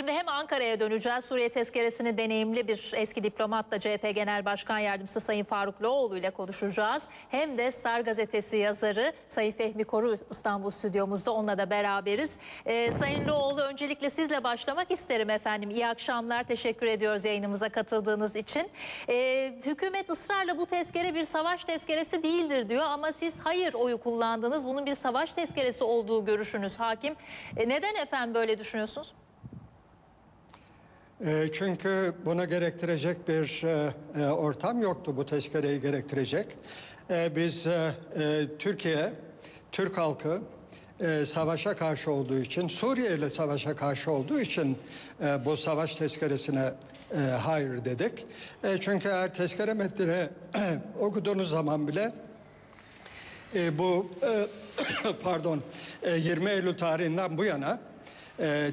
Şimdi hem Ankara'ya döneceğiz. Suriye tezkeresini deneyimli bir eski diplomatla CHP Genel Başkan Yardımcısı Sayın Faruk Loğlu ile konuşacağız. Hem de Star Gazetesi yazarı Sayın Fehmi Koru İstanbul stüdyomuzda onunla da beraberiz. Ee, Sayın Loğlu öncelikle sizle başlamak isterim efendim. İyi akşamlar. Teşekkür ediyoruz yayınımıza katıldığınız için. Ee, hükümet ısrarla bu tezkere bir savaş tezkeresi değildir diyor ama siz hayır oyu kullandınız. Bunun bir savaş tezkeresi olduğu görüşünüz hakim. E, neden efendim böyle düşünüyorsunuz? E, Çünkü bunu gerektirecek bir e, e, ortam yoktu bu tezkereyi gerektirecek. E, Biz e, Türkiye, Türk halkı savaşa karşı olduğu için, Suriye ile savaşa karşı olduğu için bu savaş tezkeresine hayır dedik. Çünkü eğer tezkere metnini okuduğunuz zaman bile bu pardon e, 20 Eylül tarihinden bu yana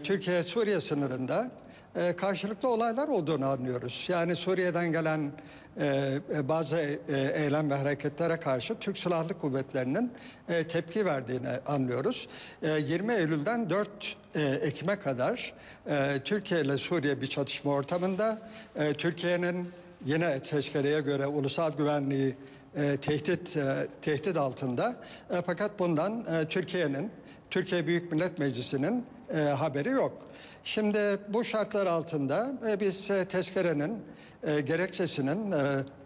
Türkiye-Suriye sınırında e, karşılıklı olaylar olduğunu anlıyoruz. Yani Suriye'den gelen e, e, bazı e, eylem ve hareketlere karşı Türk Silahlı Kuvvetleri'nin e, tepki verdiğini anlıyoruz. E, 20 Eylül'den 4 e, Ekim'e kadar e, Türkiye ile Suriye bir çatışma ortamında e, Türkiye'nin yine tezkereye göre ulusal güvenliği e, tehdit e, tehdit altında. E, fakat bundan e, Türkiye'nin Türkiye Büyük Millet Meclisi'nin e, haberi yok. Şimdi bu şartlar altında e, biz e, tezkerenin e, gerekçesinin e,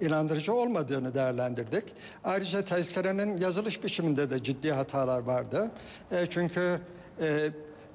inandırıcı olmadığını değerlendirdik. Ayrıca tezkerenin yazılış biçiminde de ciddi hatalar vardı. E, çünkü e,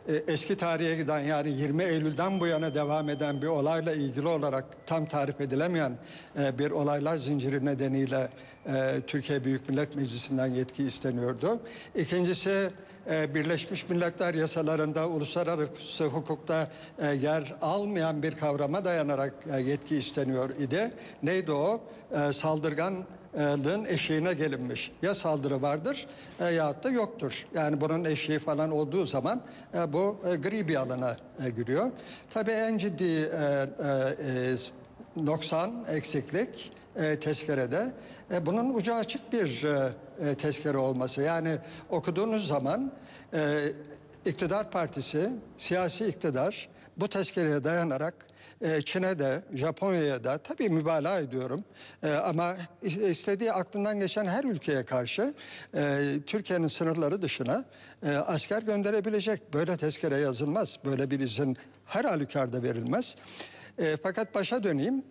e, eski tarihe giden yani 20 Eylül'den bu yana devam eden bir olayla ilgili olarak tam tarif edilemeyen e, bir olaylar zinciri nedeniyle e, Türkiye Büyük Millet Meclisi'nden yetki isteniyordu. İkincisi Birleşmiş Milletler yasalarında uluslararası hukukta e, yer almayan bir kavrama dayanarak e, yetki isteniyor idi. Neydi o? E, Saldırganlığın eşiğine gelinmiş. Ya saldırı vardır e, yahut da yoktur. Yani bunun eşiği falan olduğu zaman e, bu e, gri bir alana e, giriyor. Tabii en ciddi e, e, e, noksan, eksiklik e, tezkerede e, bunun ucu açık bir e, e, tezkere olması. Yani okuduğunuz zaman e, iktidar partisi, siyasi iktidar bu tezkereye dayanarak e, Çin'e de, Japonya'ya da tabii mübalağa ediyorum e, ama istediği aklından geçen her ülkeye karşı Türkiye'nin sınırları dışına asker gönderebilecek. Böyle tezkere yazılmaz, böyle bir izin her halükarda verilmez. Fakat başa döneyim.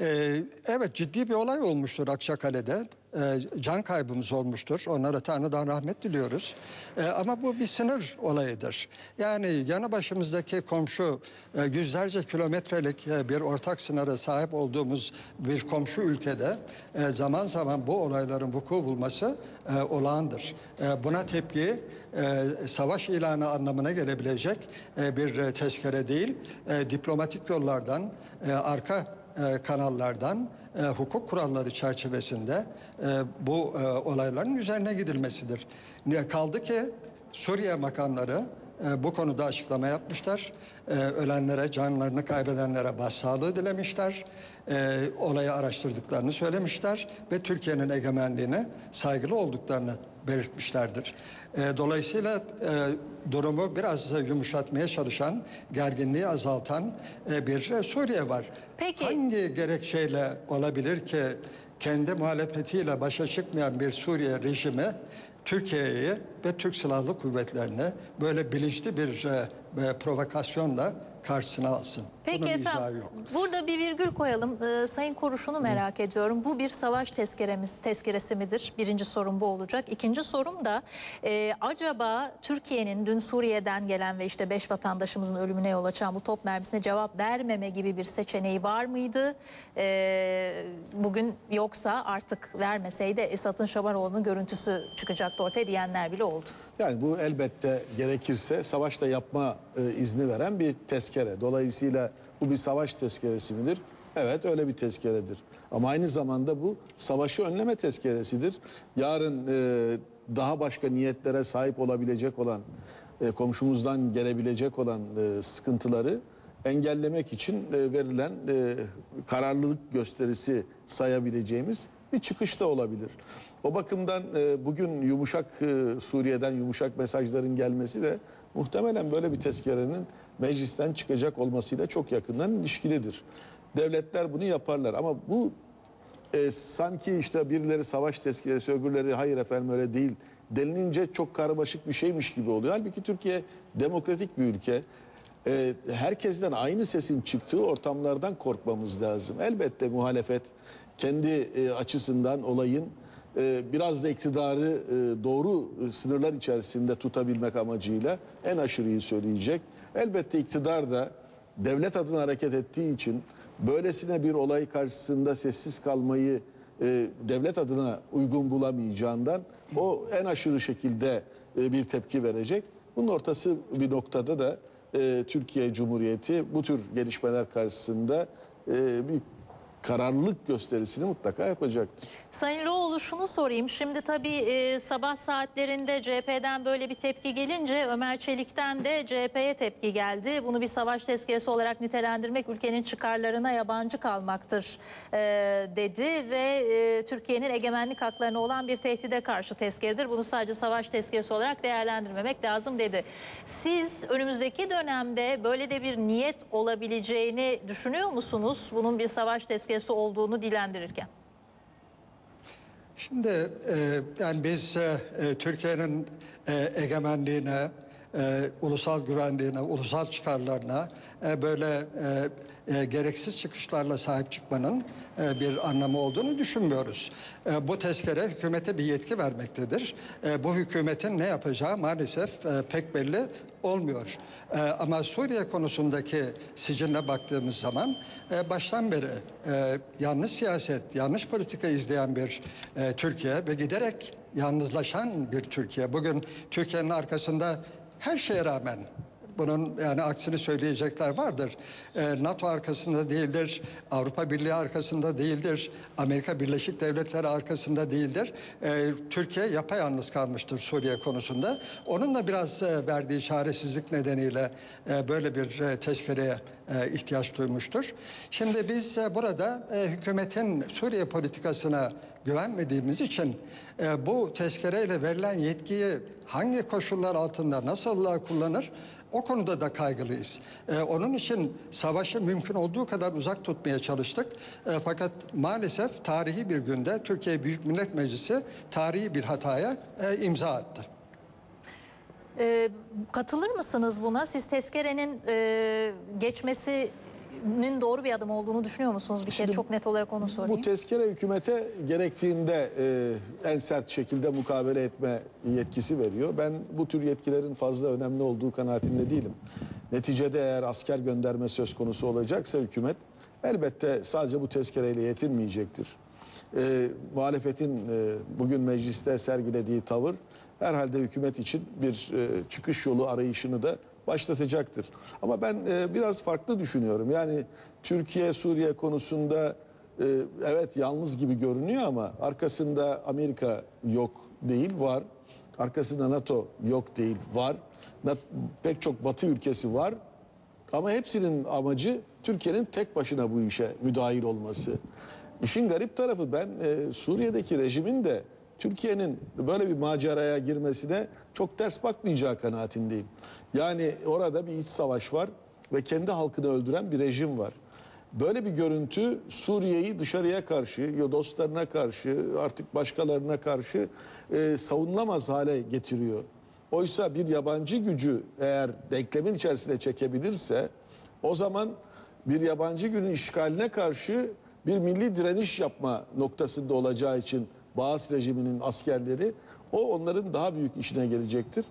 Ee, evet ciddi bir olay olmuştur Akçakale'de. Ee, can kaybımız olmuştur. Onlara Tanrı'dan rahmet diliyoruz. Ee, ama bu bir sınır olayıdır. Yani yanı başımızdaki komşu e, yüzlerce kilometrelik e, bir ortak sınıra sahip olduğumuz bir komşu ülkede e, zaman zaman bu olayların vuku bulması e, olağandır. E, buna tepki e, savaş ilanı anlamına gelebilecek e, bir tezkere değil, e, diplomatik yollardan, e, arka e, kanallardan e, hukuk kuralları çerçevesinde e, bu olayların üzerine gidilmesidir. Kaldı ki Suriye makamları e, bu konuda açıklama yapmışlar. E, ölenlere, canlarını kaybedenlere başsağlığı dilemişler. E, olayı araştırdıklarını söylemişler ve Türkiye'nin egemenliğine saygılı olduklarını belirtmişlerdir. E, dolayısıyla e, durumu biraz yumuşatmaya çalışan, gerginliği azaltan e, bir e, Suriye var. Peki. Hangi gerekçeyle olabilir ki kendi muhalefetiyle başa çıkmayan bir Suriye rejimi Türkiye'yi ve Türk Silahlı Kuvvetleri'ni böyle bilinçli bir e, e, provokasyonla karşısına alsın. Peki Bunun efendim yok. burada bir virgül koyalım. Ee, Sayın Koruş'unu merak ediyorum. Bu bir savaş tezkeremiz, tezkeresi midir? Birinci sorum bu olacak. İkinci sorum da e, acaba Türkiye'nin dün Suriye'den gelen ve işte beş vatandaşımızın ölümüne yol açan bu top mermisine cevap vermeme gibi bir seçeneği var mıydı? Ee, bugün yoksa artık vermeseydi Esat'ın Şamaroğlu'nun görüntüsü çıkacaktı ortaya diyenler bile oldu. Yani bu elbette gerekirse savaşta yapma e, izni veren bir tezkere. Dolayısıyla bu bir savaş tezkeresi midir? Evet öyle bir tezkeredir. Ama aynı zamanda bu savaşı önleme tezkeresidir. Yarın e, daha başka niyetlere sahip olabilecek olan, e, komşumuzdan gelebilecek olan e, sıkıntıları engellemek için e, verilen e, kararlılık gösterisi sayabileceğimiz bir çıkış da olabilir. O bakımdan e, bugün yumuşak e, Suriye'den yumuşak mesajların gelmesi de muhtemelen böyle bir tezkerenin meclisten çıkacak olmasıyla çok yakından ilişkilidir. Devletler bunu yaparlar ama bu e, sanki işte birileri savaş tezkeresi öbürleri hayır efendim öyle değil denilince çok karmaşık bir şeymiş gibi oluyor. Halbuki Türkiye demokratik bir ülke. E, herkesten aynı sesin çıktığı ortamlardan korkmamız lazım. Elbette muhalefet kendi e, açısından olayın e, biraz da iktidarı e, doğru e, sınırlar içerisinde tutabilmek amacıyla en aşırıyı söyleyecek. Elbette iktidar da devlet adına hareket ettiği için böylesine bir olay karşısında sessiz kalmayı e, devlet adına uygun bulamayacağından o en aşırı şekilde e, bir tepki verecek. Bunun ortası bir noktada da e, Türkiye Cumhuriyeti bu tür gelişmeler karşısında e, bir kararlılık gösterisini mutlaka yapacaktır. Sayın Loğlu şunu sorayım. Şimdi tabii e, sabah saatlerinde CHP'den böyle bir tepki gelince Ömer Çelik'ten de CHP'ye tepki geldi. Bunu bir savaş tezkeresi olarak nitelendirmek ülkenin çıkarlarına yabancı kalmaktır e, dedi ve e, Türkiye'nin egemenlik haklarına olan bir tehdide karşı tezkeredir. Bunu sadece savaş tezkeresi olarak değerlendirmemek lazım dedi. Siz önümüzdeki dönemde böyle de bir niyet olabileceğini düşünüyor musunuz? Bunun bir savaş tezkeresi olduğunu dilendirirken. Şimdi e, yani biz e, e, Türkiye'nin e, egemenliğine, e, ulusal güvenliğine, ulusal çıkarlarına e, böyle e, e, gereksiz çıkışlarla sahip çıkmanın e, bir anlamı olduğunu düşünmüyoruz. E, bu tezkere hükümete bir yetki vermektedir. E, bu hükümetin ne yapacağı maalesef e, pek belli olmuyor. E, ama Suriye konusundaki siciline baktığımız zaman e, baştan beri e, yanlış siyaset, yanlış politika izleyen bir e, Türkiye ve giderek yalnızlaşan bir Türkiye. Bugün Türkiye'nin arkasında her şeye rağmen bunun yani aksini söyleyecekler vardır. Ee, NATO arkasında değildir, Avrupa Birliği arkasında değildir, Amerika Birleşik Devletleri arkasında değildir. Ee, Türkiye yapayalnız kalmıştır Suriye konusunda. Onun da biraz e, verdiği çaresizlik nedeniyle e, böyle bir e, tezkereye e, ihtiyaç duymuştur. Şimdi biz e, burada e, hükümetin Suriye politikasına güvenmediğimiz için e, bu tezkereyle verilen yetkiyi hangi koşullar altında nasıl kullanır o konuda da kaygılıyız. Ee, onun için savaşı mümkün olduğu kadar uzak tutmaya çalıştık. Ee, fakat maalesef tarihi bir günde Türkiye Büyük Millet Meclisi tarihi bir hataya e, imza attı. Ee, katılır mısınız buna? Siz tezkerenin e, geçmesinin doğru bir adım olduğunu düşünüyor musunuz? Bir kere Şimdi çok net olarak onu sorayım. Bu tezkere hükümete gerektiğinde e, en sert şekilde mukabele etme yetkisi veriyor. Ben bu tür yetkilerin fazla önemli olduğu kanaatinde değilim. Neticede eğer asker gönderme söz konusu olacaksa hükümet elbette sadece bu tezkereyle yetinmeyecektir. E, muhalefetin e, bugün mecliste sergilediği tavır herhalde hükümet için bir e, çıkış yolu arayışını da başlatacaktır. Ama ben e, biraz farklı düşünüyorum. Yani Türkiye Suriye konusunda e, evet yalnız gibi görünüyor ama arkasında Amerika yok değil var. Arkasında NATO yok değil var. Na- Pek çok Batı ülkesi var. Ama hepsinin amacı Türkiye'nin tek başına bu işe müdahil olması. İşin garip tarafı ben e, Suriye'deki rejimin de Türkiye'nin böyle bir maceraya girmesine çok ters bakmayacağı kanaatindeyim. Yani orada bir iç savaş var ve kendi halkını öldüren bir rejim var. Böyle bir görüntü Suriye'yi dışarıya karşı, ya dostlarına karşı, artık başkalarına karşı e, savunulamaz hale getiriyor. Oysa bir yabancı gücü eğer denklemin içerisine çekebilirse o zaman bir yabancı günün işgaline karşı bir milli direniş yapma noktasında olacağı için Bağız rejiminin askerleri o onların daha büyük işine gelecektir.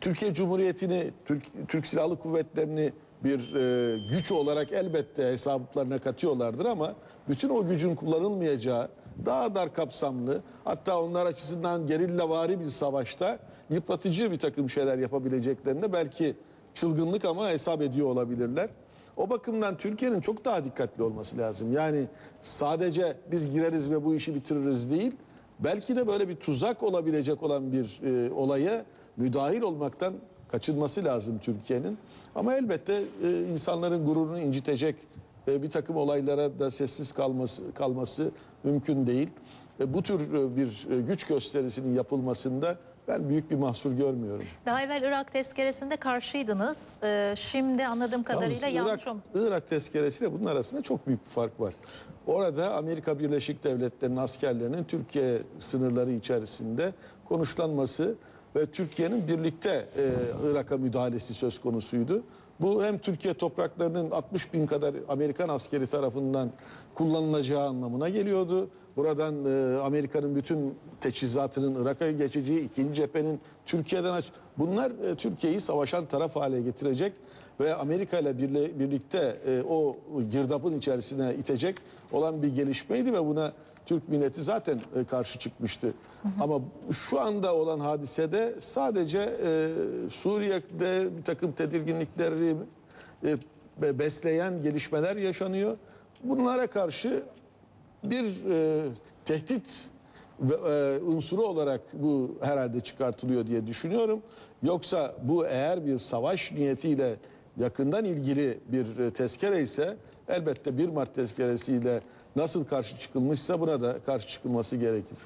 Türkiye Cumhuriyeti'ni, Türk, Türk Silahlı Kuvvetleri'ni bir e, güç olarak elbette hesaplarına katıyorlardır ama bütün o gücün kullanılmayacağı daha dar kapsamlı hatta onlar açısından gerillavari bir savaşta yıpratıcı bir takım şeyler yapabileceklerine belki çılgınlık ama hesap ediyor olabilirler. O bakımdan Türkiye'nin çok daha dikkatli olması lazım. Yani sadece biz gireriz ve bu işi bitiririz değil. Belki de böyle bir tuzak olabilecek olan bir e, olaya müdahil olmaktan kaçınması lazım Türkiye'nin. Ama elbette e, insanların gururunu incitecek e, bir takım olaylara da sessiz kalması kalması mümkün değil. E, bu tür e, bir e, güç gösterisinin yapılmasında ben büyük bir mahsur görmüyorum. Daha evvel Irak tezkeresinde karşıydınız. Ee, şimdi anladığım kadarıyla Yalnız Irak, o- Irak tezkeresiyle bunun arasında çok büyük bir fark var. Orada Amerika Birleşik Devletleri'nin askerlerinin Türkiye sınırları içerisinde konuşlanması ve Türkiye'nin birlikte e, Irak'a müdahalesi söz konusuydu. Bu hem Türkiye topraklarının 60 bin kadar Amerikan askeri tarafından kullanılacağı anlamına geliyordu. Buradan e, Amerika'nın bütün teçhizatının Irak'a geçeceği, ikinci cephenin Türkiye'den aç. Bunlar e, Türkiye'yi savaşan taraf hale getirecek ve Amerika ile birle- birlikte e, o girdabın içerisine itecek olan bir gelişmeydi ve buna Türk milleti zaten e, karşı çıkmıştı. Ama şu anda olan hadisede sadece e, Suriye'de bir takım tedirginlikleri e, be- besleyen gelişmeler yaşanıyor. Bunlara karşı bir e, tehdit ve, e, unsuru olarak bu herhalde çıkartılıyor diye düşünüyorum. Yoksa bu eğer bir savaş niyetiyle yakından ilgili bir e, tezkere ise elbette 1 Mart tezkeresiyle nasıl karşı çıkılmışsa buna da karşı çıkılması gerekir.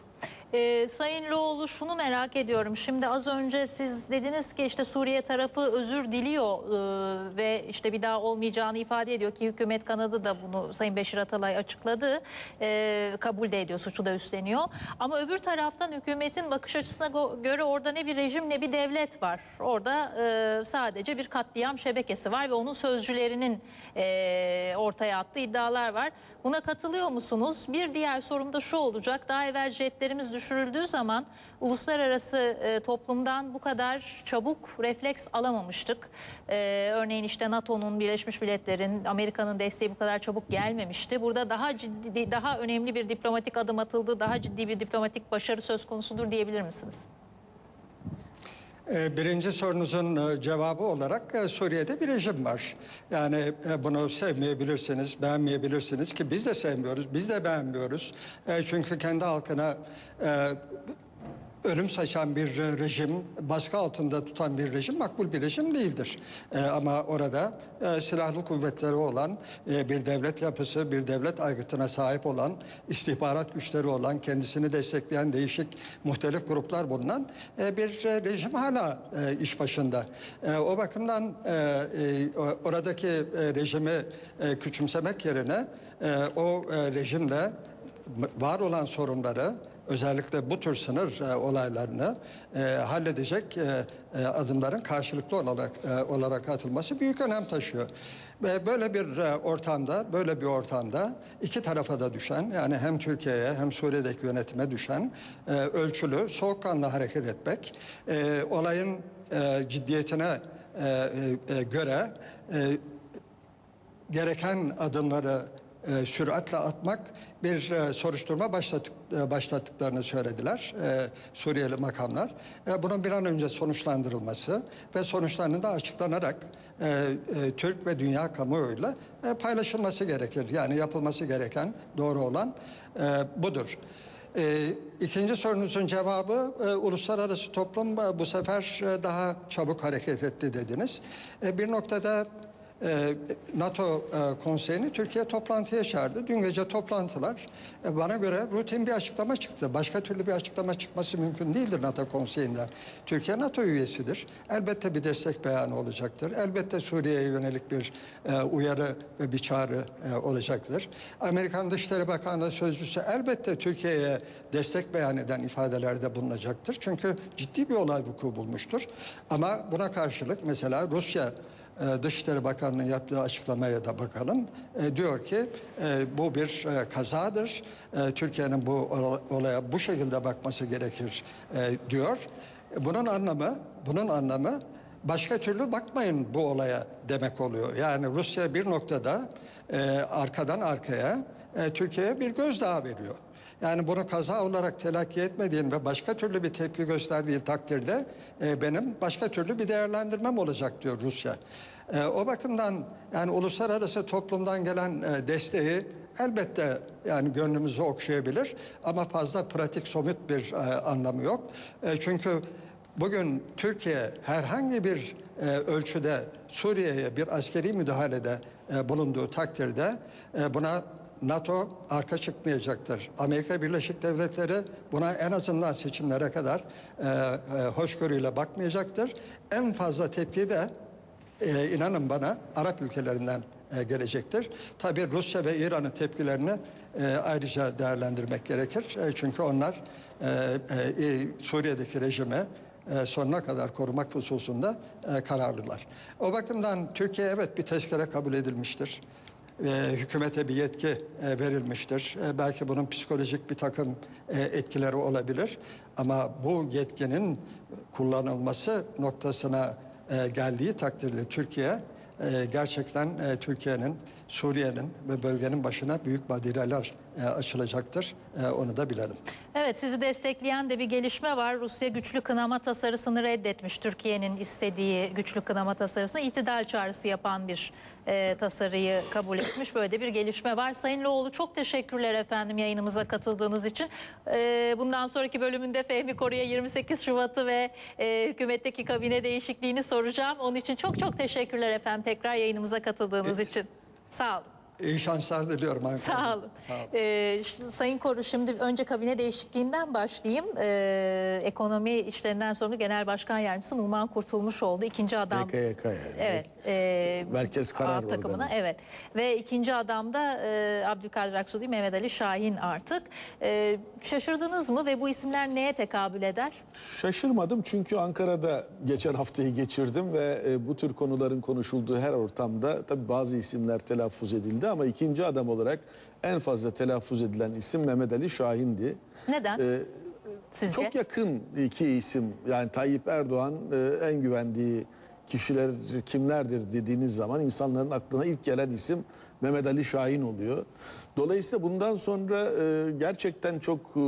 Ee, Sayın Loğlu şunu merak ediyorum. Şimdi az önce siz dediniz ki işte Suriye tarafı özür diliyor ee, ve işte bir daha olmayacağını ifade ediyor ki hükümet kanadı da bunu Sayın Beşir Atalay açıkladı. Ee, kabul de ediyor, suçu da üstleniyor. Ama öbür taraftan hükümetin bakış açısına göre orada ne bir rejim ne bir devlet var. Orada e, sadece bir katliam şebekesi var ve onun sözcülerinin e, ortaya attığı iddialar var. Buna katılıyor musunuz? Bir diğer sorum da şu olacak. Daha evvel jetlerimiz düşürüldüğü zaman uluslararası e, toplumdan bu kadar çabuk refleks alamamıştık. E, örneğin işte NATO'nun, Birleşmiş Milletler'in, Amerika'nın desteği bu kadar çabuk gelmemişti. Burada daha ciddi, daha önemli bir diplomatik adım atıldı, daha ciddi bir diplomatik başarı söz konusudur diyebilir misiniz? Ee, Birinci sorunuzun e, cevabı olarak e, Suriye'de bir rejim var. Yani e, bunu sevmeyebilirsiniz, beğenmeyebilirsiniz ki biz de sevmiyoruz, biz de beğenmiyoruz. Çünkü kendi halkına ölüm saçan bir rejim, baskı altında tutan bir rejim makbul bir rejim değildir. E, ama orada e, silahlı kuvvetleri olan e, bir devlet yapısı, bir devlet aygıtına sahip olan, istihbarat güçleri olan, kendisini destekleyen değişik muhtelif gruplar bulunan e, bir e, rejim hala e, iş başında. E, o bakımdan e, e, oradaki e, rejimi e, küçümsemek yerine e, o e, rejimle var olan sorunları özellikle bu tür sınır e, olaylarını e, halledecek e, e, adımların karşılıklı olarak e, olarak atılması büyük önem taşıyor. Ve böyle bir e, ortamda, böyle bir ortamda iki tarafa da düşen yani hem Türkiye'ye hem Suriye'deki yönetime düşen e, ölçülü, soğukkanlı hareket etmek, e, olayın e, ciddiyetine e, e, e, göre e, gereken adımları e, süratle atmak bir e, soruşturma başlattık, e, başlattıklarını söylediler e, Suriyeli makamlar. E, bunun bir an önce sonuçlandırılması ve sonuçlarının da açıklanarak e, e, Türk ve dünya kamuoyuyla e, paylaşılması gerekir. Yani yapılması gereken doğru olan e, budur. E, ikinci sorunuzun cevabı e, uluslararası toplum e, bu sefer e, daha çabuk hareket etti dediniz. E, bir noktada e, NATO e, konseyini Türkiye toplantıya çağırdı. Dün gece toplantılar e, bana göre rutin bir açıklama çıktı. Başka türlü bir açıklama çıkması mümkün değildir NATO konseyinden. Türkiye NATO üyesidir. Elbette bir destek beyanı olacaktır. Elbette Suriye'ye yönelik bir e, uyarı ve bir çağrı e, olacaktır. Amerikan Dışişleri Bakanlığı Sözcüsü elbette Türkiye'ye destek beyan eden ifadelerde bulunacaktır. Çünkü ciddi bir olay vuku bulmuştur. Ama buna karşılık mesela Rusya e, Dışişleri Bakanlığı'nın yaptığı açıklamaya da bakalım. E, diyor ki e, bu bir kazadır. Türkiye'nin bu ola- olaya bu şekilde bakması gerekir diyor. Bunun anlamı, bunun anlamı başka türlü bakmayın bu olaya demek oluyor. Yani Rusya bir noktada arkadan arkaya Türkiye'ye bir gözdağı veriyor. Yani bunu kaza olarak telakki etmediğin ve başka türlü bir tepki gösterdiğin takdirde e, benim başka türlü bir değerlendirmem olacak diyor Rusya. E, o bakımdan yani uluslararası toplumdan gelen e, desteği elbette yani gönlümüzü okşayabilir ama fazla pratik somut bir e, anlamı yok. E, çünkü bugün Türkiye herhangi bir e, ölçüde Suriye'ye bir askeri müdahalede e, bulunduğu takdirde e, buna NATO arka çıkmayacaktır. Amerika Birleşik Devletleri buna en azından seçimlere kadar e, e, hoşgörüyle bakmayacaktır. En fazla tepki de e, inanın bana Arap ülkelerinden e, gelecektir. Tabii Rusya ve İran'ın tepkilerini e, ayrıca değerlendirmek gerekir. E, çünkü onlar e, e, Suriye'deki rejimi e, sonuna kadar korumak hususunda e, kararlılar. O bakımdan Türkiye evet bir tezkere kabul edilmiştir. E, hükümete bir yetki e, verilmiştir. E, belki bunun psikolojik bir takım e, etkileri olabilir. Ama bu yetkinin kullanılması noktasına e, geldiği takdirde Türkiye e, gerçekten e, Türkiye'nin, Suriye'nin ve bölgenin başına büyük badireler e, açılacaktır. E, onu da bilelim. Evet sizi destekleyen de bir gelişme var. Rusya güçlü kınama tasarısını reddetmiş. Türkiye'nin istediği güçlü kınama tasarısını itidal çağrısı yapan bir e, tasarıyı kabul etmiş. Böyle bir gelişme var. Sayın Loğlu çok teşekkürler efendim yayınımıza katıldığınız için. E, bundan sonraki bölümünde Fehmi Koru'ya 28 Şubat'ı ve e, hükümetteki kabine değişikliğini soracağım. Onun için çok çok teşekkürler efendim tekrar yayınımıza katıldığınız için. Sağ. İyi şanslar diliyorum Ankara'da. Sağ olun. Sağ olun. Ee, Sayın Koru şimdi önce kabine değişikliğinden başlayayım. Ee, ekonomi işlerinden sonra Genel Başkan Yardımcısı Numan Kurtulmuş oldu. İkinci adam. YKYK yani. Evet. e, Merkez Karar takımına Organı. evet. Ve ikinci adam da e, Abdülkadir Aksu değil Mehmet Ali Şahin artık. E, şaşırdınız mı ve bu isimler neye tekabül eder? Şaşırmadım çünkü Ankara'da geçen haftayı geçirdim ve e, bu tür konuların konuşulduğu her ortamda tabii bazı isimler telaffuz edildi ama ikinci adam olarak en fazla telaffuz edilen isim Mehmet Ali Şahin'di. Neden? E, Sizce? Çok yakın iki isim yani Tayyip Erdoğan e, en güvendiği kişiler kimlerdir dediğiniz zaman insanların aklına ilk gelen isim Mehmet Ali Şahin oluyor. Dolayısıyla bundan sonra e, gerçekten çok e,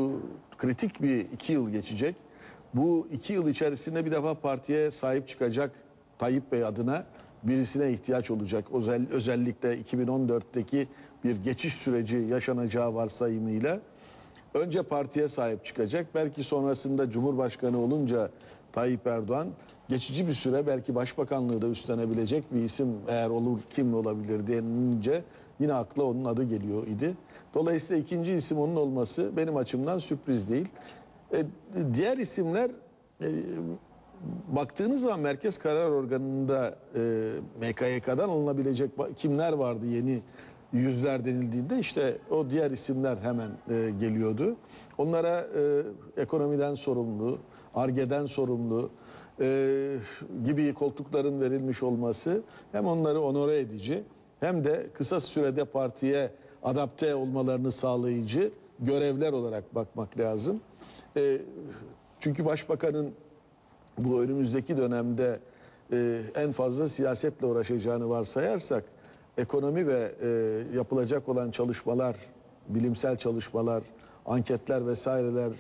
kritik bir iki yıl geçecek. Bu iki yıl içerisinde bir defa partiye sahip çıkacak Tayyip Bey adına birisine ihtiyaç olacak. Özel, özellikle 2014'teki bir geçiş süreci yaşanacağı varsayımıyla. Önce partiye sahip çıkacak. Belki sonrasında Cumhurbaşkanı olunca Tayyip Erdoğan geçici bir süre belki başbakanlığı da üstlenebilecek bir isim eğer olur kim olabilir denince yine akla onun adı geliyor idi. Dolayısıyla ikinci isim onun olması benim açımdan sürpriz değil. E, diğer isimler e, baktığınız zaman merkez karar organında e, MKYK'dan alınabilecek kimler vardı yeni yüzler denildiğinde işte o diğer isimler hemen e, geliyordu. Onlara e, ekonomiden sorumlu, argeden sorumlu e, gibi koltukların verilmiş olması hem onları onore edici hem de kısa sürede partiye adapte olmalarını sağlayıcı görevler olarak bakmak lazım. E, çünkü başbakanın bu önümüzdeki dönemde e, en fazla siyasetle uğraşacağını varsayarsak ekonomi ve e, yapılacak olan çalışmalar, bilimsel çalışmalar, anketler vesaireler